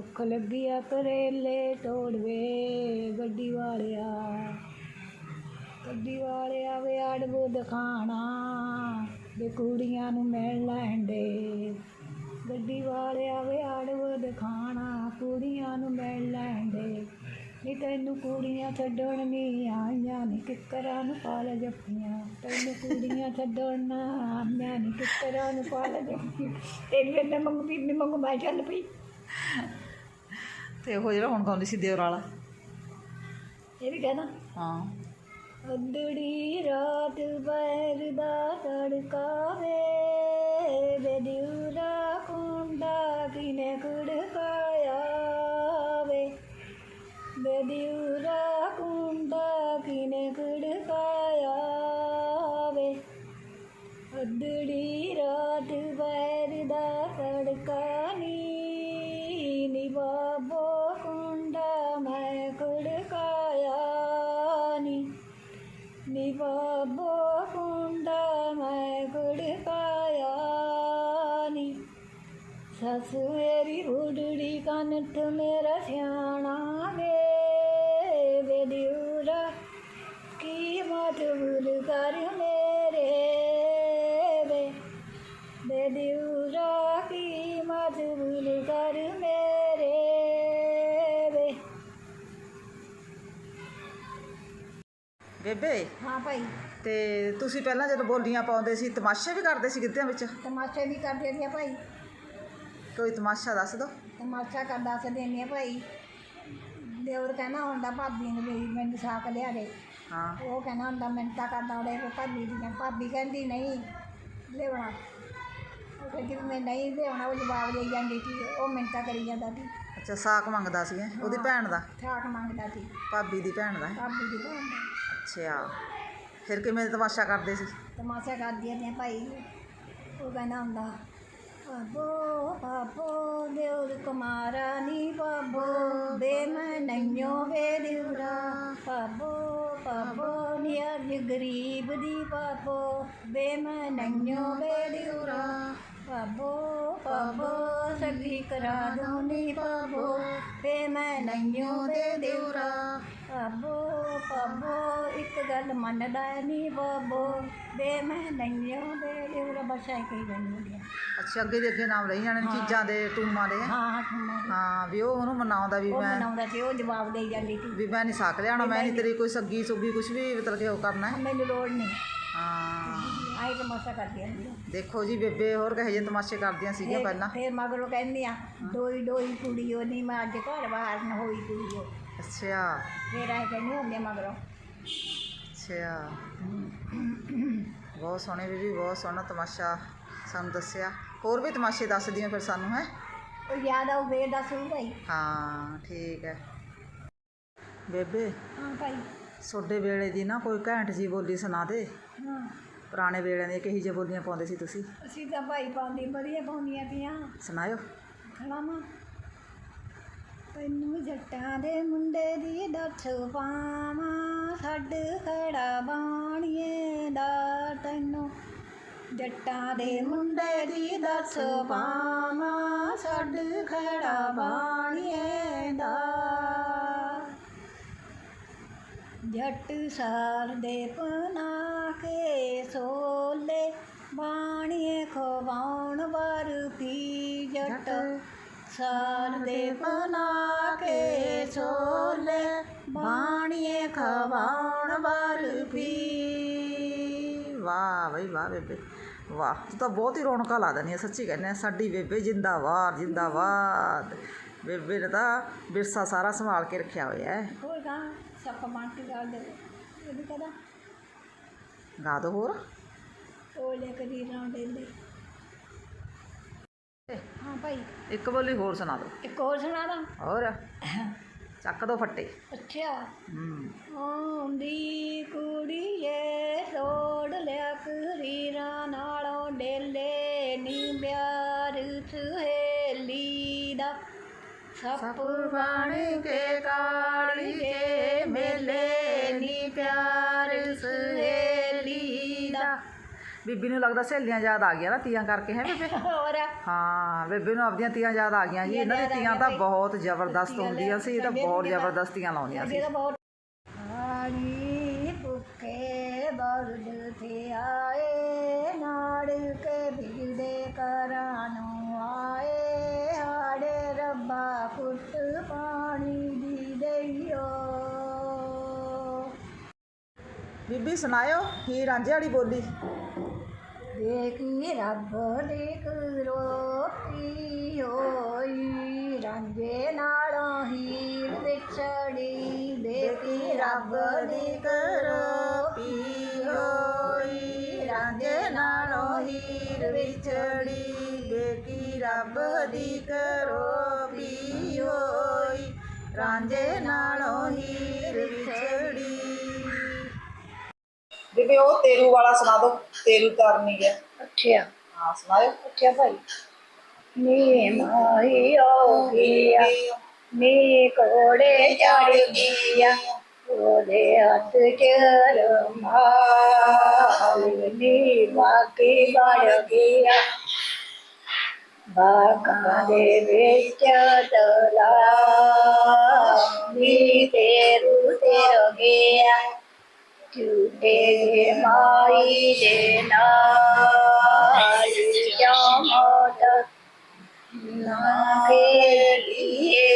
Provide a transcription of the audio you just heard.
ਭੁੱਖ ਲੱਗੀ ਆ ਕਰੇਲੇ ਤੋੜਵੇ, ਗੱਡੀ ਵਾਲਿਆ। ਗੱਡੀ ਵਾਲਿਆ ਵੇ ਆੜਵੋ ਦਿਖਾਣਾ, ਵੇ ਕੁੜੀਆਂ ਨੂੰ ਮਿਲ ਲੈਂਦੇ ਗੱਡੀ ਵਾਲਿਆ ਵੇ ਆੜਵੋ ਦਿਖਾਣਾ, ਕੁੜੀਆਂ ਨੂੰ ਮਿਲ ਲੈਂਦੇ ਨੀ ਤੈਨੂੰ ਕੁੜੀਆਂ ਛੱਡਣ ਨਹੀਂ ਆਈਆਂ, ਨੀ ਕਿੱਕਰਾਂ ਨੂੰ ਪਾਲ ਜੱਫੀਆਂ। ਤੈਨੂੰ ਕੁੜੀਆਂ ਛੱਡਣ ਨਾ ਆਈਆਂ, ਨੀ ਕਿੱਕਰਾਂ ਨੂੰ ਪਾਲ ਜੱਫੀਆਂ। ਤੇਰੀ ਵੇਲੇ ਮੰਗ ਬੀਬੀ ਮੰਗ, ਮੈਂ ਚੱਲ ਪਈ। ਤੇ ਉਹ ਜਿਹੜਾ ਹੁਣ ਗਾਉਂਦੀ ਸੀ ਦਿਓਰ ਵਾਲਾ ਇਹ ਵੀ ਕਹਿਣਾ? ਹਾਂ। ਅੱਧੜੀ ਰਾਤ ਬੈਰ ਦਾ ਤੜਕਾਵੇ ਬੇਦਿਉਰਾ ਨੀ ਨੀ ਬਾਬੋ ਕੁੰਡਾ ਮੈਂ ਕੁੜਕਾਇਆ ਨੀ। ਨੀ ਬਾਬੋ ਕੁੰਡਾ ਮੈਂ ਕੁੜਕਾਇਆ ਨੀ। ਸੱਸ ਮੇਰੀ ਉਡੜੀ ਕੰਠ ਮੇਰਾ ਸਿਆਣਾ ਵੇ ਬੇਦਿਉਰਾ ਕੀ ਮਤਬੁਲ ਕਰ ਮੇਰੇ ਬੇਬੇ? ਹਾਂ ਭਾਈ। ਤੇ ਤੁਸੀਂ ਪਹਿਲਾਂ ਜਦੋਂ ਬੋਲੀਆਂ ਪਾਉਂਦੇ ਸੀ ਤਮਾਸ਼ੇ ਵੀ ਕਰਦੇ ਸੀ ਗਿੱਧਿਆਂ ਵਿੱਚ? ਤਮਾਸ਼ੇ ਵੀ ਕਰਦੇ ਸੀ ਭਾਈ। ਕੋਈ ਤਮਾਸ਼ਾ ਦੱਸ ਦਿਓ ਤਮਾਸ਼ਾ ਕਰਦਾ ਸੇ ਦੇਨੇ ਭਾਈ। ਦੇਵਰ ਕਹਿਣਾ ਹੁੰਦਾ ਭਾਬੀ ਨੂੰ ਵੀ ਮੈਨੂੰ ਸਾਕ ਲਿਆ ਦੇ। ਹਾਂ। ਉਹ ਕਹਿੰਦਾ ਹੁੰਦਾ ਮਿੰਤਾ ਕਰਦਾ ਉਹਦੇ ਫਿਰ ਭਾਬੀ ਦੀ ਭਾਬੀ ਕਹਿੰਦੀ ਨਹੀਂ ਲਿਆਉਣਾ। ਉਹ ਕਹਿੰਦੀ ਵੀ ਮੈਂ ਨਹੀਂ ਲਿਆਉਣਾ। ਉਹ ਜਵਾਬ ਦੇਈ ਜਾਂਦੀ ਸੀ ਉਹ ਮਿੰਤਾ ਕਰੀ ਜਾਂਦਾ ਸੀ। ਅੱਛਾ ਸਾਕ ਮੰਗਦਾ ਸੀ ਹੈਂ? ਉਹਦੀ ਭੈਣ ਦਾ? ਠਾਕ ਮੰਗਦਾ ਸੀ। ਭਾਬੀ ਦੀ ਭੈਣ ਦਾ? ਭਾਬੀ ਦੀ ਭੈਣ ਦਾ। ਅੱਛਾ। ਫਿਰ ਕਿਵੇਂ ਤਮਾਸ਼ਾ ਕਰਦੇ ਸੀ? ਤਮਾਸ਼ਾ ਕਰਦੀਆਂ ਨੇ ਭਾਈ ਉਹ ਕਹਿੰਦਾ ਹੁੰਦਾ, ਬਾਬੋ ਬਾਬੋ ਦੇਉਰ ਕੁਮਾਰਾ ਨੀ ਬਾਬੋ ਬੇ ਮੈਂ ਨਈਓ ਵੇ ਦਿਉਰਾ ਬਾਬੋ ਬਾਬੋ ਨੀ ਅੱਜ ਗਰੀਬ ਦੀ ਬਾਬੋ ਬੇ ਮੈਂ ਨਈਓ ਵੇ ਦਿਉਰਾ ਬਾਬੋ ਬਾਬੋ ਸਗੀ ਕਰਾ ਦੋ ਨੀ ਬਾਬੋ ਬੇ ਮੈਂ ਨਈਓ ਵੇ ਦਿਉਰਾ ਬਾਬੋ ਬਾਬੋ ਇੱਕ ਗੱਲ ਮੰਨਦਾ ਨਹੀਂ ਬਾਬੋ। ਬੇ ਮੈਂ ਨਈਓ ਵੇ ਦਿਉਰਾ ਬਸ ਐ ਕਹੀ ਜਾਂਦੀ ਹੁੰਦੀ ਆ। ਅੱਛਾ ਅੱਗੇ ਦੇ ਅੱਗੇ ਨਾਮ ਲਈ ਜਾਣੇ ਨੇ ਚੀਜ਼ਾਂ ਦੇ ਟੂਮਾਂ ਦੇ। ਹੈਂ? ਹਾਂ ਹਾਂ ਠੁੰਮਾ ਦੀ। ਹਾਂ ਵੀ ਉਹ ਉਹਨੂੰ ਮਨਾਉਂਦਾ ਵੀ ਉਹ ਮੈਂ ਮਨਾਉਂਦਾ ਸੀ ਉਹ ਜਵਾਬ ਦੇਈ ਜਾਂਦੀ ਸੀ। ਵੀ ਮੈਂ ਨਹੀਂ ਸਾਕ ਲਿਆਉਣਾ ਮੈਂ ਨਹੀਂ ਤੇਰੀ ਕੋਈ ਸੱਗੀ ਸੁੱਗੀ ਕੁਝ ਵੀ ਮਤਲਬ ਕਿ ਉਹ ਕਰਨਾ ਹੈ। ਮੈਨੂੰ ਲੋੜ ਨਹੀਂ। ਹਾਂ। ਆਈ ਤਮਾਸ਼ਾ ਦੇਖੋ ਜੀ ਬੇਬੇ ਹੋਰ ਕਹੇ ਜੇ ਤਮਾਸ਼ੇ ਕਰਦੀਆਂ ਸੀਗੀਆਂ ਪਹਿਲਾਂ। ਫਿਰ ਮਗਰੋਂ ਕਹਿੰਦੀ ਆ ਡੋਈ ਡੋਈ ਕੁੜੀ ਉਹ ਨਹੀਂ ਮੈਂ ਅੱਜ ਘਰ ਬਾਹਰ ਨਾ ਹੋਈ ਕੁੜੀ ਉਹ ਅੱਛਾ ਫਿਰ ਆਏ ਕਹਿੰਦੀ ਹੁੰਦੀ ਆ ਮਗਰੋਂ ਅੱਛਾ ਬਹੁਤ ਸੋਹਣੇ ਬੀਬੀ ਬਹੁਤ ਸੋਹਣਾ ਤਮਾਸ਼ਾ ਸਾਨੂੰ ਦੱਸਿਆ ਹੋਰ ਵੀ ਤਮਾਸ਼ੇ ਦੱਸ ਦਿਓ ਫਿਰ ਸਾਨੂੰ ਹੈ ਉਹ ਯਾਦ ਆਉ ਵੇ ਦੱਸ ਭਾਈ ਹਾਂ ਠੀਕ ਹੈ ਬੇਬੇ ਹਾਂ ਭਾਈ ਤੁਹਾਡੇ ਵੇਲੇ ਦੀ ਨਾ ਕੋਈ ਘੈਂਟ ਜੀ ਬੋਲੀ ਸੁਣਾ ਦੇ ਹਾਂ ਪੁਰਾਣੇ ਵੇਲਿਆਂ ਦੀਆਂ ਕਹੀ ਜਿਹੀ ਬੋਲੀਆਂ ਪਾਉਂਦੇ ਸੀ ਤੁਸੀਂ ਅਸੀਂ ਤਾਂ ਭਾਈ ਪਾਉਂਦੀ ਵਧੀਆ ਪਾਉਂਦੀਆਂ ਤੀਆਂ ਸੁਣਾਇਓ ਖਲਾਮਾ ਤੈਨੂੰ ਜੱਟਾਂ ਦੇ ਮੁੰਡੇ ਦੀ ਦੱਸ ਪਾਵਾਂ ਛੱਡ ਖੜਾ ਬਾਣੀਏ ਦਾ ਤੈਨੂੰ। ਜੱਟਾਂ ਦੇ ਮੁੰਡੇ ਦੀ ਦੱਸ ਪਾਵਾਂ ਛੱਡ ਖੜਾ ਬਾਣੀਏ ਦਾ। ਜੱਟ ਸਾਰ ਦੇ ਪਨਾ ਕੇ ਸੋਲੇ ਬਾਣੀਏ ਖਵਾਉਣ ਬਰਫੀ ਜੱਟ। ਸਾਰ ਦੇ ਪਨਾ ਵਾਹ ਤੂੰ ਤਾਂ ਬਹੁਤ ਹੀ ਰੌਣਕਾਂ ਲਾ ਦਿੰਦੀ ਆ ਸੱਚੀ ਕਹਿੰਦੇ ਆ ਸਾਡੀ ਬੇਬੇ ਜਿੰਦਾਬਾਦ ਜਿੰਦਾਬਾਦ। ਬੇਬੇ ਨੇ ਤਾਂ ਵਿਰਸਾ ਸਾਰਾ ਸੰਭਾਲ ਕੇ ਰੱਖਿਆ ਹੋਇਆ ਹੈ। ਹੋਰ ਗਾ ਦੇ ਇਹ ਵੀ ਕਹਦਾ। ਗਾ ਦੋ ਹੋਰ। ਉਹ ਲੈ ਕੇ ਦੀ ਰਾਂ ਦੇ ਦੇ ਹਾਂ ਭਾਈ। ਇੱਕ ਬੋਲੀ ਹੋਰ ਸੁਣਾ ਦੋ। ਇੱਕ ਹੋਰ ਸੁਣਾ ਦਾਂ। ਹੋਰ। ਚੱਕ ਦੋ ਫੱਟੇ। ਅੱਛਾ। ਹੂੰ। ਆਉਂਦੀ ਕੁੜੀਏ ਤੋੜ ਲਿਆ ਕਰੀਰਾਂ ਨਾਲੋਂ ਡੇਲੇ ਨੀ ਪਿਆਰ ਸੁਹੇਲੀ ਦਾ। ਸੱਪ ਬਣ ਕੇ ਕਾੜੀਏ ਮੇਲੇ ਬੀਬੀ ਨੂੰ ਲੱਗਦਾ ਸਹੇਲੀਆਂ ਯਾਦ ਆ ਗਈਆਂ ਨਾ ਤੀਆਂ ਕਰਕੇ ਹੈ ਬੇਬੇ? ਹੋਰ? ਹਾਂ ਬੇਬੇ ਨੂੰ ਆਪਦੀਆਂ ਤੀਆਂ ਯਾਦ ਆ ਗਈਆਂ ਜੀ। ਇਹਨਾਂ ਦੀ ਤੀਆਂ ਤਾਂ ਬਹੁਤ ਜ਼ਬਰਦਸਤ ਹੁੰਦੀਆਂ ਸੀ ਇਹ ਤਾਂ ਬਹੁਤ ਜ਼ਬਰਦਸਤ ਤੀਆਂ ਲਾਉਂਦੀਆਂ ਸੀ। ਆਣੀ ਭੁੱਖੇ ਬਰਦ ਤੇ ਬੀਬੀ ਸੁਣਾਇਓ, ਕੀ ਰਾਂਝੇ ਵਾਲੀ ਬੋਲੀ? ਦੇਖੀ ਰੱਬ ਦੀ ਕਰੋਪੀ ਹੋਈ, ਰਾਂਝੇ ਨਾਲੋਂ ਹੀਰ ਵਿਛੜੀ। ਦੇਖੀ ਰੱਬ ਦੀ ਕਰੋਪੀ ਹੋਈ, ਰਾਂਝੇ ਨਾਲੋਂ ਹੀਰ ਵਿਛੜੀ। ਦੇਖੀ ਰੱਬ ਦੀ ਕਰੋ ਪੀ ਹੋਈ, ਰਾਂਝੇ ਨਾਲੋਂ ਹੀਰ ਵਿਛੜੀ। ਬੀਬੀ ਉਹ ਤੇਰੂ ਵਾਲਾ ਸੁਣਾ ਦੋ ਤੇਰੂ ਕਰਨੀ ਹੈ। ਅੱਛਾ ਹਾਂ ਸੁਣਾਇਓ। ਅੱਛਾ ਭਾਈ। ਨੀ ਮਾਈ ਹੋ ਗਿਆ ਨੀ ਕੋੜੇ ਚੜ ਗਿਆ ਉਹਦੇ ਹੱਥ ਚ ਰਮਾਲ ਨੀ ਬਾਕੀ ਬੜ ਗਿਆ। ਬਾਕਾਂ ਦੇ ਵਿੱਚ ਤਲਾ ਨੀ ਤੇਰੂ ਤੇਰ ਗਿਆ। ਝੂਟੇ ਦੇ ਮਾਈ ਦੇ ਨਾਲ ਕਿਉਂ ਮੋਤ ਨਾ ਖੇਲੀਏ